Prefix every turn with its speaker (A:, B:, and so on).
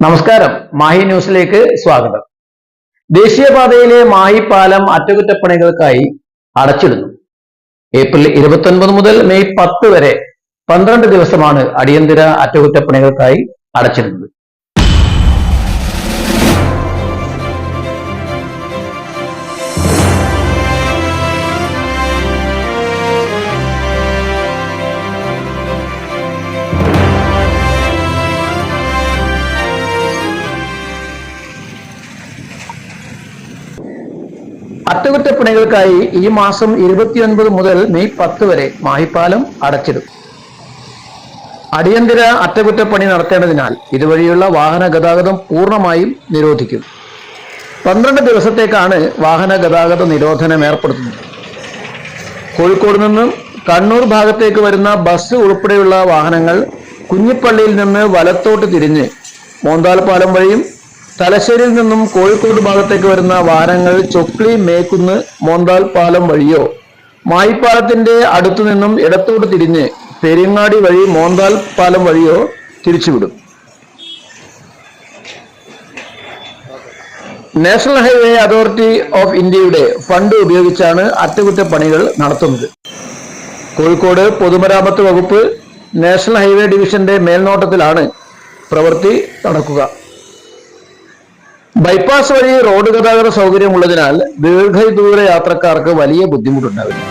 A: നമസ്കാരം. മാഹി ന്യൂസിലേക്ക് സ്വാഗതം. ദേശീയപാതയിലെ മാഹി പാലം അറ്റകുറ്റപ്പണികൾക്കായി അടച്ചിടുന്നു. ഏപ്രിൽ ഇരുപത്തൊൻപത് മുതൽ മെയ് പത്ത് വരെ പന്ത്രണ്ട് ദിവസമാണ് അടിയന്തര അറ്റകുറ്റപ്പണികൾക്കായി അടച്ചിടുന്നത്. അറ്റകുറ്റപ്പണികൾക്കായി ഈ മാസം ഇരുപത്തിയൊൻപത് മുതൽ മെയ് പത്ത് വരെ മാഹിപ്പാലം അടച്ചിടും. അടിയന്തര അറ്റകുറ്റപ്പണി നടത്തേണ്ടതിനാൽ ഇതുവഴിയുള്ള വാഹന ഗതാഗതം പൂർണമായും നിരോധിക്കും. പന്ത്രണ്ട് ദിവസത്തേക്കാണ് വാഹന ഗതാഗത നിരോധനം ഏർപ്പെടുത്തുന്നത്. കോഴിക്കോട് നിന്നും കണ്ണൂർ ഭാഗത്തേക്ക് വരുന്ന ബസ് ഉൾപ്പെടെയുള്ള വാഹനങ്ങൾ കുഞ്ഞിപ്പള്ളിയിൽ നിന്ന് വലത്തോട്ട് തിരിഞ്ഞ് മോന്താൽപ്പാലം വഴിയും തലശ്ശേരിയിൽ നിന്നും കോഴിക്കോട് ഭാഗത്തേക്ക് വരുന്ന വാഹനങ്ങൾ ചൊക്ലി മേക്കുന്ന് മോന്താൽ പാലം വഴിയോ? മായിപ്പാലത്തിന്റെ അടുത്തു നിന്നും ഇടത്തോട്ട് തിരിഞ്ഞ് പെരിങ്ങാടി വഴി മോന്താൽ പാലം വഴിയോ തിരിച്ചുവിടും. നാഷണൽ ഹൈവേ അതോറിറ്റി ഓഫ് ഇന്ത്യയുടെ ഫണ്ട് ഉപയോഗിച്ചാണ് അറ്റകുറ്റപ്പണികൾ നടത്തുന്നത്. കോഴിക്കോട് പൊതുമരാമത്ത് വകുപ്പ് നാഷണൽ ഹൈവേ ഡിവിഷന്റെ മേൽനോട്ടത്തിലാണ് പ്രവൃത്തി നടക്കുക. ബൈപ്പാസ് വഴി റോഡ് ഗതാഗത സൗകര്യമുള്ളതിനാൽ ദീർഘദൂര യാത്രക്കാർക്ക് വലിയ ബുദ്ധിമുട്ടുണ്ടാവില്ല.